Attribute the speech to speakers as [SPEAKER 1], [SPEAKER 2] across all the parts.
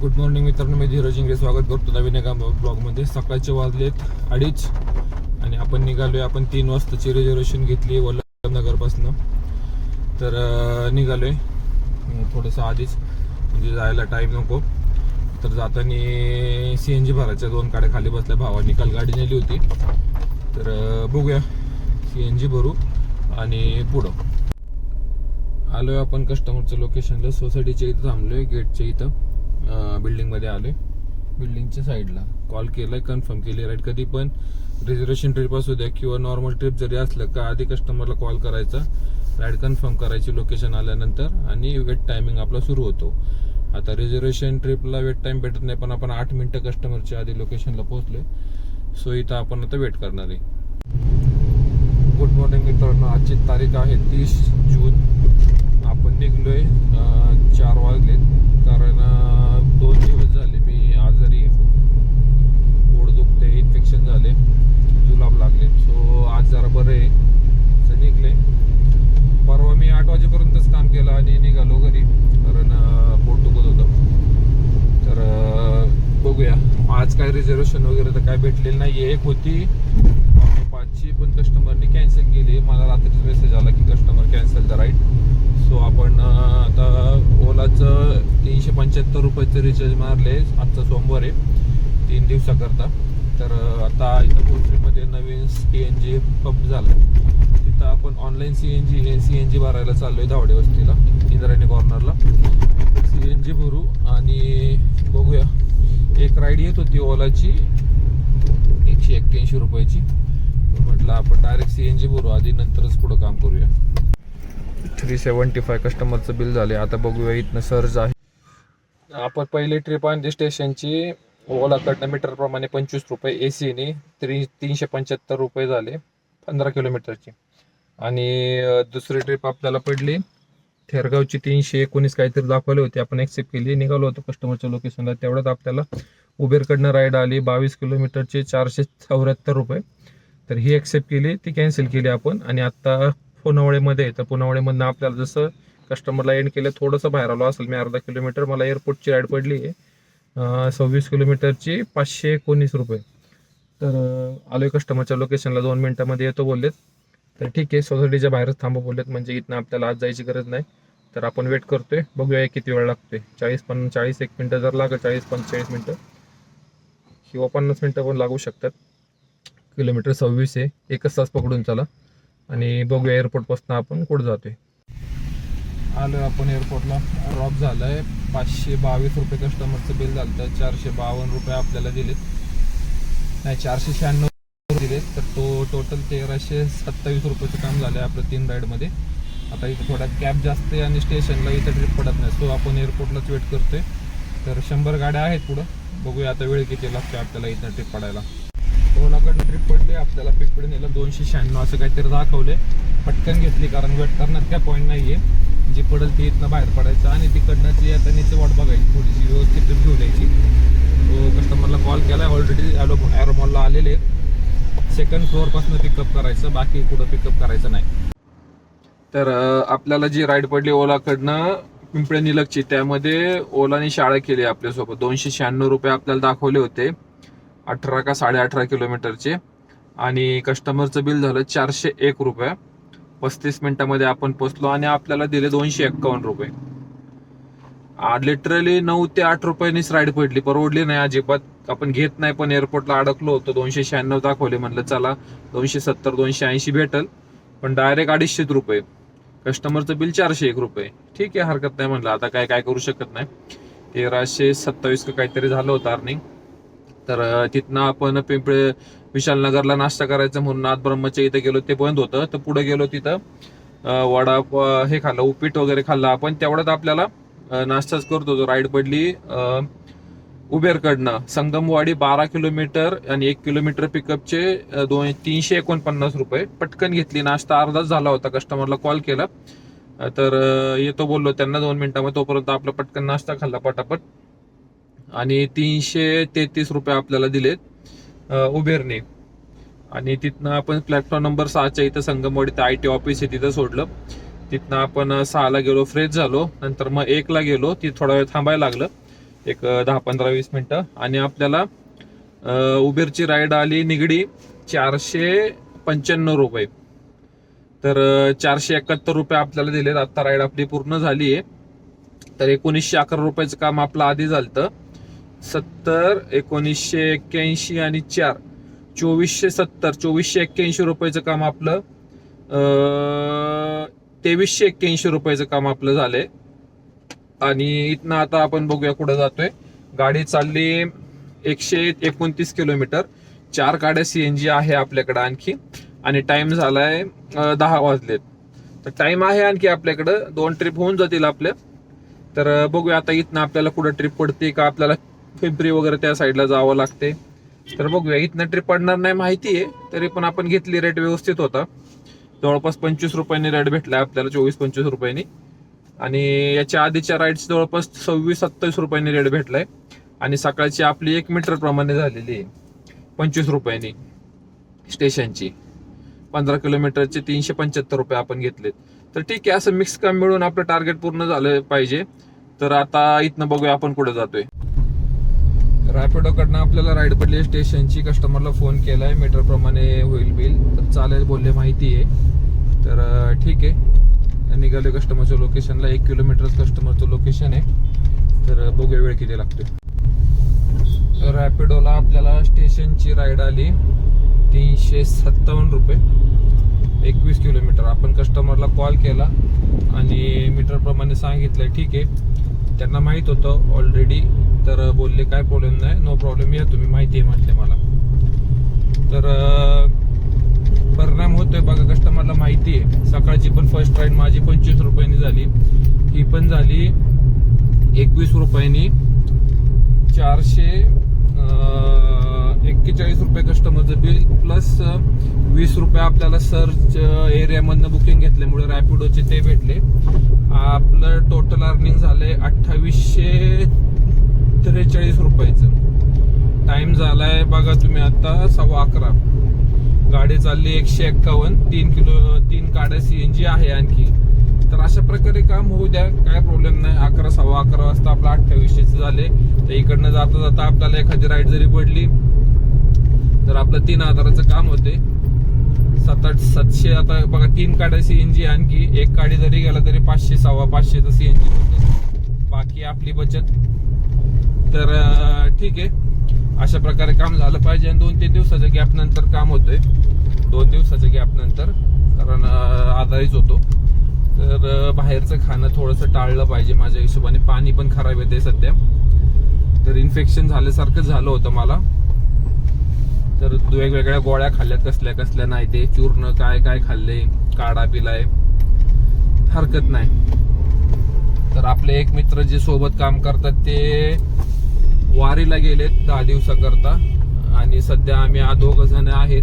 [SPEAKER 1] Good morning मित्रांनो मी धीरज इंगळे. स्वागत करतो नवीन एका ब्लॉगमध्ये. सकाळचे वाजलेत अडीच आणि आपण निघालो आहे आपण तीन वाजताची रिझर्वेशन घेतली वल्लभनगरपासनं. तर निघालो आहे थोडंसं आधीच. म्हणजे जायला टाईम नको. तर जाताना सी एन जी भरायच्या दोन गाड्या खाली बसल्या. भावानी काल गाडी नेली होती. तर बघूया. सी एन जी भरू आणि पुढं. आलो आहे आपण कस्टमरच्या लोकेशनला सोसायटीच्या इथं थांबलो आहे गेटच्या इथं. बिल्डिंगमध्ये आले बिल्डिंगच्या साईडला. कॉल केलाय कन्फर्म केली राईट कधी पण रिझर्वेशन ट्रिप असू द्या किंवा नॉर्मल ट्रिप जरी असलं का आधी कस्टमरला कॉल करायचा राईड कन्फर्म करायची लोकेशन आल्यानंतर आणि वेट टायमिंग आपला सुरू होतो. आता रिझर्वेशन ट्रिपला वेट टाईम भेटत नाही पण आपण आठ मिनटं कस्टमरच्या आधी लोकेशनला पोहोचले सो इथं आपण आता वेट करणार आहे. गुड मॉर्निंग मित्रांनो. आजची तारीख आहे तीस जून. आपण निघलोय आहे चार वाजले कारण दोन दिवस झाले मी आजारी आहे. पोट दुखते इन्फेक्शन झाले. जुलाब लागले. सो आज जरा बरं आहे. तर निघले. परवा मी आठ वाजेपर्यंतच काम केलं आणि निघालो घरी. कारण पोट दुखत होतं. तर बघूया. आज काय रिझर्वेशन वगैरे तर काय भेटलेलं नाही एक होती. पाचशे पण कस्टमरने कॅन्सल केली. मला रात्री मेसेज आला की customer cancel the right so आपण अं, आता ओलाचं तीनशे पंच्याहत्तर रुपयाचं रिचार्ज मारले. आजचा सोमवार आहे. तीन दिवसाकरता. तर आता इथं पोल्ट्रीमध्ये नवीन सी एन जी पंप झाला. तिथं आपण online C N G C N G भरायला चाललो आहे धावडे वस्तीला इंद्रायणी कॉर्नरला सी एन जी भरू आणि बघूया. एक राईड येत होती ओलाची एकशे एक्क्याऐंशी रुपयाची. म्हटलं आपण डायरेक्ट सी एन जी भरू आधी नंतरच पुढं काम करूया. थ्री सेवन्टी फाय कस्टमरचं बिल झाले आता बघूया इथनं सर्ज आहे. आपण पहिली ट्रिप आणली स्टेशनची ओलाकडनं मीटरप्रमाणे पंचवीस रुपये ए सीने त्री तीनशे पंच्याहत्तर रुपये झाले पंधरा किलोमीटरची आणि दुसरी ट्रिप आपल्याला पडली थेरगावची तीनशे एकोणीस काहीतरी दाखवले होते. आपण एक्सेप्ट केली निघालो होतो कस्टमरच्या लोकेशनला तेवढ्यात आपल्याला उबेरकडनं राईड आली बावीस किलोमीटरचे चारशे चौऱ्याहत्तर रुपये. तर ही एक्सेप्ट केली ती कॅन्सल केली आपण. आणि आत्ता पुनावळेमध्ये आहे. तर पुनावळेमधनं आपल्याला जसं कस्टमरला एंड केलं थोडंसं बाहेर आलो असेल मी अर्धा किलोमीटर मला एअरपोर्टची राईड पडली आहे. सव्वीस किलोमीटरची पाचशे एकोणीस रुपये. तर अं, आलोय कस्टमरच्या लोकेशनला दोन मिनिटामध्ये येतो बोललेत. तर ठीक आहे सोसायटीच्या बाहेरच थांबा बोललेत म्हणजे इथनं आपल्याला आज जायची गरज नाही. तर आपण वेट करतोय बघूया किती वेळ लागतोय. चाळीस पण चाळीस एक मिनटं जर लागेल चाळीस पंचेचाळीस मिनटं. किंवा पन्नास मिनटं पण लागू शकतात. किलोमीटर सव्वीस आहे एकच तास पकडून चला. आणि बघूया एअरपोर्टपासून आपण कुठं जातोय. आलो आपण एअरपोर्टला ड्रॉप झालाय. पाचशे बावीस रुपये कस्टमरचं बिल झालं तर चारशे बावन्न रुपये आपल्याला दिलेत. नाही चारशे शहाण्णव दिलेत. तर तो टोटल तेराशे सत्तावीस रुपयाचं काम झालं आहे आपलं तीन राईडमध्ये आता इथं थोडा कॅब जास्त आहे आणि स्टेशनला इथं ट्रिप पडत नाही. सो आपण एअरपोर्टलाच वेट करतोय. तर शंभर गाड्या आहेत पुढं. बघूया आता वेळ किती लागते आपल्याला इथं ट्रिप पडायला. ओलाकडनं ट्रिप पडली आपल्याला पिकपडे नेलं. दोनशे शहाण्णव असं काहीतरी दाखवले पटकन घेतली कारण वेट करण्यात काय पॉईंट नाही आहे जे पडेल ते इथनं बाहेर पडायचं आणि तिकडनं ती येतानीची वाट बघायची थोडीशी व्यवस्थित ट्रिप घेऊन यायची तो कस्टमरला कॉल केला ऑलरेडी ॲलो ॲरोमॉलला आलेले. सेकंड फ्लोअरपासून पिकअप करायचं बाकी कुठं पिकअप करायचं नाही. तर आपल्याला जी राईड पडली ओलाकडनं पिंपळे निलकची त्यामध्ये ओलाने शाळा केली आपल्यासोबत. दोनशे शहाण्णव रुपये आपल्याला दाखवले होते. अठरा का साडे अठरा किलोमीटरचे. आणि कस्टमरचं बिल झालं चारशे एक रुपये. पस्तीस मिनिटामध्ये आपण पोचलो आणि आपल्याला दिले दोनशे एक्कावन्न रुपये. लिटरली नऊ ते आठ रुपयांनीच राईड पडली. परवडली नाही अजिबात. आपण घेत नाही पण एअरपोर्टला अडकलो होतो. दोनशे शहाण्णव दाखवले म्हणलं चला दोनशे सत्तर दोनशे ऐंशी भेटल. पण डायरेक्ट अडीचशे रुपये. कस्टमरचं बिल चारशे एक रुपये. ठीक आहे हरकत नाही म्हणलं. आता काय काय करू शकत नाही. तेराशे सत्तावीस काहीतरी झालं होतं अर्निंग तर तिथनं आपण पिंपळे विशालनगरला नाश्ता करायचा म्हणून नाथ ब्रह्मच्या इथे गेलो ते बंद होतं. तर पुढे गेलो तिथं वडा हे खाल्लं उपीट वगैरे खाल्लं आपण. तेवढ्यात आपल्याला नाश्ताच करत होतो. राईड पडली उबेरकडनं. संगमवाडी बारा किलोमीटर आणि एक किलोमीटर पिकअपचे दोन तीनशे एकोणपन्नास रुपये पटकन घेतली. नाश्ता अर्धाच झाला होता. कस्टमरला कॉल केला. तर येतो बोललो त्यांना दोन मिनिटामध्ये. तोपर्यंत आपला पटकन नाश्ता खाल्ला पटापट. आणि तीनशे तेहतीस रुपये आपल्याला दिलेत उबेरने आणि तिथनं आपण प्लॅटफॉर्म नंबर सहाच्या इथं संगमवाडी आय टी ऑफिस आहे तिथं सोडलं. तिथनं आपण सहाला गेलो फ्रेश झालो. नंतर मग एकला गेलो ती थोडा वेळ थांबायला लागलं. एक दहा पंधरा वीस मिनटं. आणि आपल्याला उबेरची राईड आली निगडी चारशे पंच्याण्णव रुपये. तर चारशे एकाहत्तर रुपये आपल्याला दिलेत. आत्ता राईड आपली पूर्ण झाली आहे तर एकोणीसशे अकरा रुपयाचं काम आपलं आधी झालं सत्तर एकोणीसशे एक्क्याऐंशी आणि चार. चोवीसशे सत्तर चोवीसशे एक्क्याऐंशी रुपयाचं काम आपलं तेवीसशे एक्क्याऐंशी रुपयाचं काम आपलं झालंय. आणि इथनं आता आपण बघूया कुठं जातोय. गाडी चालली एकशे एकोणतीस किलोमीटर. चार गाड्या सीएनजी आहे आपल्याकडे आणखी. आणि टाइम झालाय दहा वाजलेत. तर टाइम आहे आणखी आपल्याकडं. दोन ट्रिप होऊन जातील आपल्या तर बघूया आता इथनं आपल्याला कुठं ट्रिप पडते का आपल्याला पिंपरी वगैरे त्या साईडला जावं लागते. तर बघूया इथनं ट्रिप पडणार नाही माहिती आहे तरी पण आपण घेतली रेट व्यवस्थित होता. जवळपास पंचवीस रुपयांनी रेट भेटला आपल्याला चोवीस पंचवीस रुपयांनी. आणि याच्या आधीच्या राईड्स जवळपास सव्वीस सत्तावीस रुपयांनी रेट भेटलाय. आणि सकाळची आपली एक मीटर प्रमाणे झालेली आहे पंचवीस रुपयांनी स्टेशनची पंधरा किलोमीटरचे तीनशे पंच्याहत्तर रुपये आपण घेतलेत. तर ठीक आहे असं मिक्स काम मिळून आपलं टार्गेट पूर्ण झालं पाहिजे. तर आता इथनं बघूया आपण कुठे जातोय. रॅपिडोकडनं आपल्याला राईड पडली स्टेशनची कस्टमरला फोन केलाय. आहे मीटरप्रमाणे होईल बिल. तर चालेल बोलले माहिती आहे. तर ठीक आहे. निघाले कस्टमरच्या लोकेशनला एक किलोमीटर कस्टमरचं लोकेशन आहे. तर बघूया वेळ किती लागते रॅपिडोला आपल्याला स्टेशनची राईड आली तीनशे सत्तावन्न रुपये. एकवीस किलोमीटर आपण कस्टमरला कॉल केला आणि मीटरप्रमाणे सांगितलं ठीक आहे. त्यांना माहीत होतं ऑलरेडी तर बोलले काय प्रॉब्लेम नाही नो प्रॉब्लेम या तुम्ही माहिती आहे म्हटले मला. तर परिणाम होतोय बघा कस्टमरला माहिती आहे. सकाळची पण फर्स्ट राईड माझी पंचवीस रुपयांनी झाली. ही पण झाली एकवीस रुपयांनी. चारशे एक्केचाळीस रुपये कस्टमरचं बिल प्लस वीस रुपये आपल्याला सर्च एरियामधनं बुकिंग घेतल्यामुळे रॅपिडोचे ते भेटले. आपलं टोटल अर्निंग झाले अठ्ठावीसशे त्रेचाळीस रुपयाचं. टाइम झालाय बघा तुम्ही आता सव्वा अकरा. गाडी चालली एकशे एक्कावन्न तीन किलो तीन गाड्या सीएनजी आहे आणखी. तर अशा प्रकारे काम होऊ द्या काय प्रॉब्लेम नाही. अकरा सव्वा अकरा वाजता आपलं अठ्ठावीसशे झाले तर इकडनं जाता जाता आपल्याला एखादी राईड जरी पडली तर आपलं तीन हजाराचं काम होते. सात आठ सातशे आता बघा तीन काड्या सीएनजी आणखी. एक काडी जरी गेला तरी पाचशे सव्वा पाचशेचं सीएनजी बाकी आपली बचत. तर ठीक आहे. अशा प्रकारे काम झालं पाहिजे आणि दोन तीन दिवसाच्या गॅप नंतर काम होतंय. दोन दिवसाच्या गॅप नंतर कारण आधारीच होतो. तर बाहेरचं खाणं थोडंसं टाळलं पाहिजे माझ्या हिशोबाने. पाणी पण खराब येते सध्या. तर इन्फेक्शन झाल्यासारखं झालं होतं मला. तर वेगवेगळ्या गोळ्या खाल्ल्या कसल्या कसल्या नाही ते चूर्ण काय काय खाल्ले काढा पिलाय. हरकत नाही. तर आपले एक मित्र जे सोबत काम करतात ते वारीला गेलेत दहा दिवसाकरता. आणि सध्या आम्ही दोघ जण आहेत.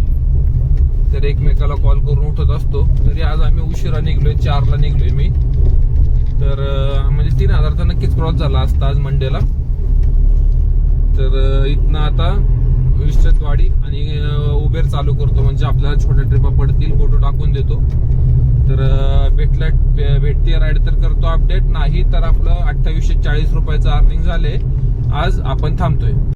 [SPEAKER 1] तर एकमेकाला कॉल करून उठत असतो. तरी आज आम्ही उशिरा निघलोय चारला निघलोय मी. तर म्हणजे तीन हजारचा नक्कीच क्रॉस झाला असता आज मंडेला तर इथनं आता विश्वतवाडी आणि उबेर चालू करतो. म्हणजे आपल्याला छोट्या ट्रिपा पडतील फोटो टाकून देतो. तर भेटला भेटते राईड तर करतो अपडेट नाही तर आपलं अठ्ठावीसशे चाळीस रुपयाचं अर्निंग झाले. आज आपण थांबतोय.